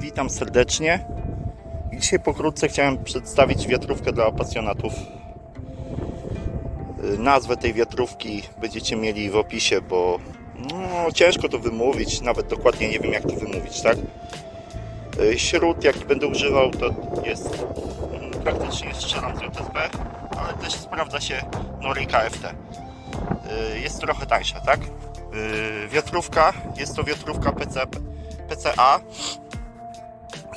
Witam serdecznie. Dzisiaj pokrótce chciałem przedstawić wiatrówkę dla pasjonatów. Y, Nazwę tej wiatrówki będziecie mieli w opisie, bo no, ciężko to wymówić, nawet dokładnie nie wiem jak to wymówić, tak? Y, Śród jaki będę używał to jest mm, praktycznie strzelam z JSB, ale też sprawdza się Nori KFT. Y, Jest trochę tańsza, tak? Wiatrówka, jest to wiatrówka PC, PCA,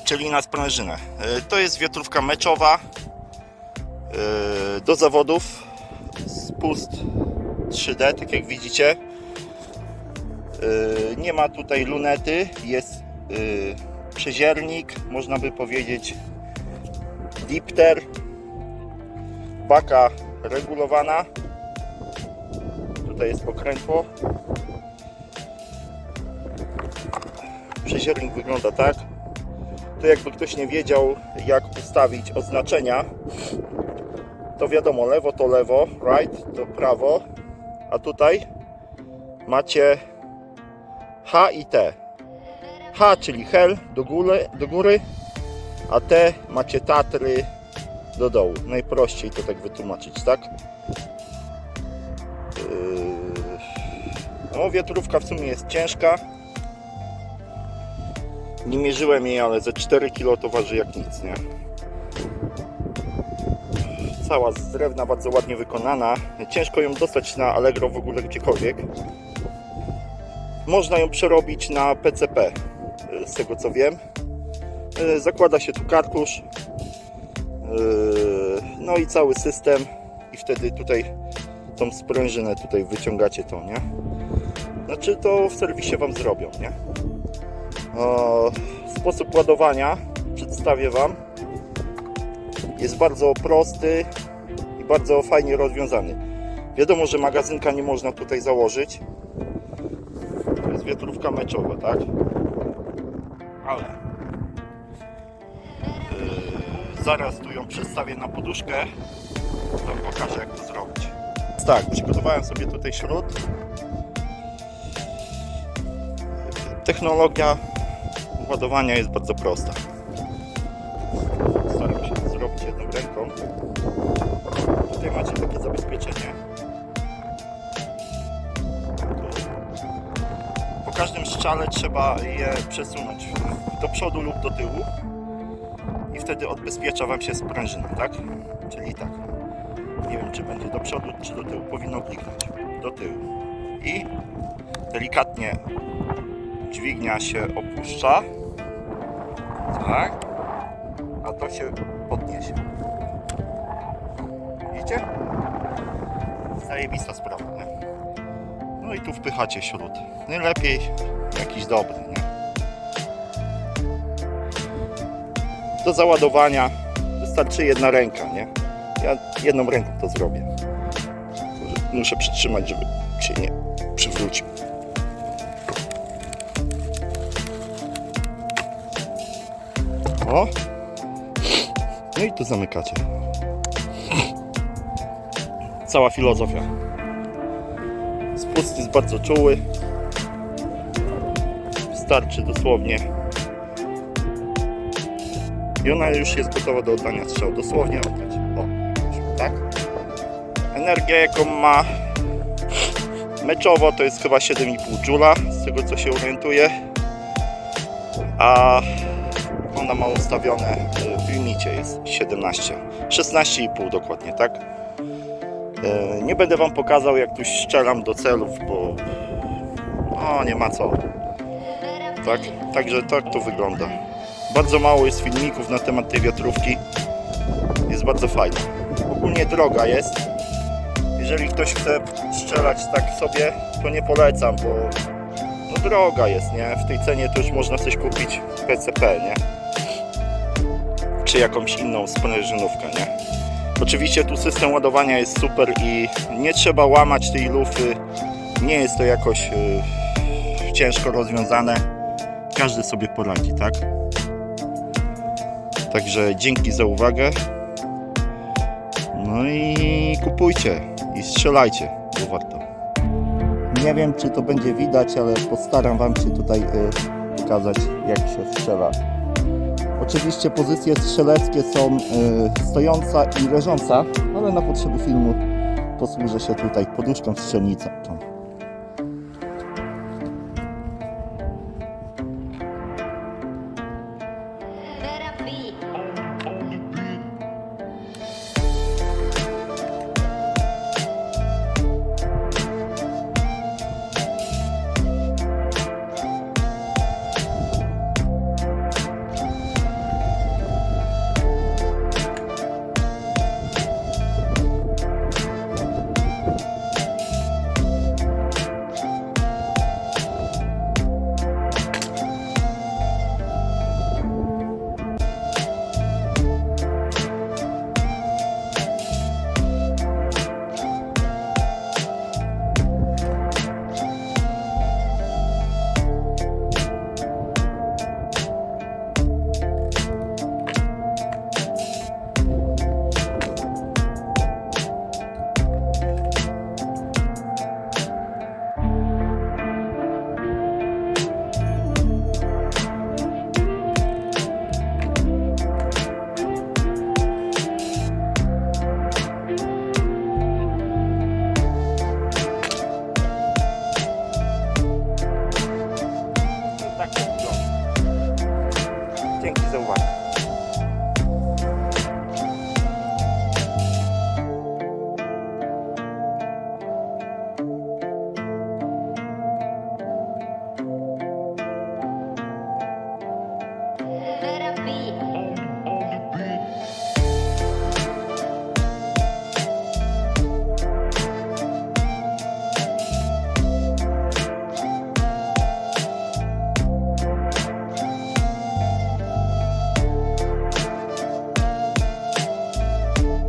czyli na sprężynę. Y, To jest wiatrówka meczowa y, do zawodów, spust 3D, tak jak widzicie. Y, Nie ma tutaj lunety, jest przeziernik, można by powiedzieć dipter, baka regulowana. Tutaj jest pokrętło. Przeziernik wygląda tak. To jakby ktoś nie wiedział jak ustawić oznaczenia, to wiadomo, lewo to lewo, right to prawo, a tutaj macie H i T. H, czyli hell do góry, do góry, a T macie Tatry do dołu. Najprościej to tak wytłumaczyć, tak? Yy, No, wiatrówka w sumie jest ciężka. Nie mierzyłem jej, ale ze 4 kg to waży jak nic, nie? Cała z drewna, bardzo ładnie wykonana. Ciężko ją dostać na Allegro w ogóle gdziekolwiek. Można ją przerobić na PCP, y, z tego co wiem. Y, Zakłada się tu karkusz. y, No i cały system. I wtedy tutaj tą sprężynę tutaj wyciągacie to, nie? Znaczy to w serwisie Wam zrobią, nie? Sposób ładowania przedstawię Wam. Jest bardzo prosty i bardzo fajnie rozwiązany. Wiadomo, że magazynka nie można tutaj założyć. To jest wiatrówka meczowa, tak? Ale yy, zaraz tu ją przedstawię na poduszkę. To pokażę jak to zrobić. Tak, przygotowałem sobie tutaj śród. Technologia ładowania jest bardzo prosta. Staram się zrobić jedną ręką. Tutaj macie takie zabezpieczenie. Po każdym strzale trzeba je przesunąć do przodu lub do tyłu i wtedy odbezpiecza Wam się sprężyna, tak? Czyli tak. Nie wiem, czy będzie do przodu, czy do tyłu. Powinno kliknąć do tyłu. I delikatnie dźwignia się opuszcza. Tak. A to się podniesie. Widzicie? Zajebista sprawa, nie? No i tu wpychacie śród. Najlepiej jakiś dobry, nie? Do załadowania wystarczy jedna ręka, nie? Ja jedną ręką to zrobię. Muszę przytrzymać, żeby się nie przywrócił. O! No i tu zamykacie. Cała filozofia. Spust jest bardzo czuły. Wystarczy dosłownie. I ona już jest gotowa do oddania strzału. Dosłownie oddać. O, tak? Energia jaką ma meczowo to jest chyba 7,5 Joula, z tego co się orientuję. A ona ma ustawione y, w limicie jest 17 16,5 dokładnie tak? E, nie będę wam pokazał jak tu strzelam do celów bo no nie ma co. Tak? Także tak to wygląda. Bardzo mało jest filmików na temat tej wiatrówki. Jest bardzo fajna ogólnie droga jest. Jeżeli ktoś chce strzelać tak sobie to nie polecam bo no droga jest, nie? W tej cenie to już można coś kupić PCP, nie? Czy jakąś inną sprężynówkę, nie? Oczywiście tu system ładowania jest super i nie trzeba łamać tej lufy. Nie jest to jakoś y, ciężko rozwiązane. Każdy sobie poradzi, tak? Także dzięki za uwagę. No i kupujcie i strzelajcie, bo warto. Nie wiem, czy to będzie widać, ale postaram Wam się tutaj y, pokazać jak się strzela. Oczywiście pozycje strzeleckie są y, stojąca i leżąca, ale na potrzeby filmu posłużę się tutaj poduszką strzelnicą.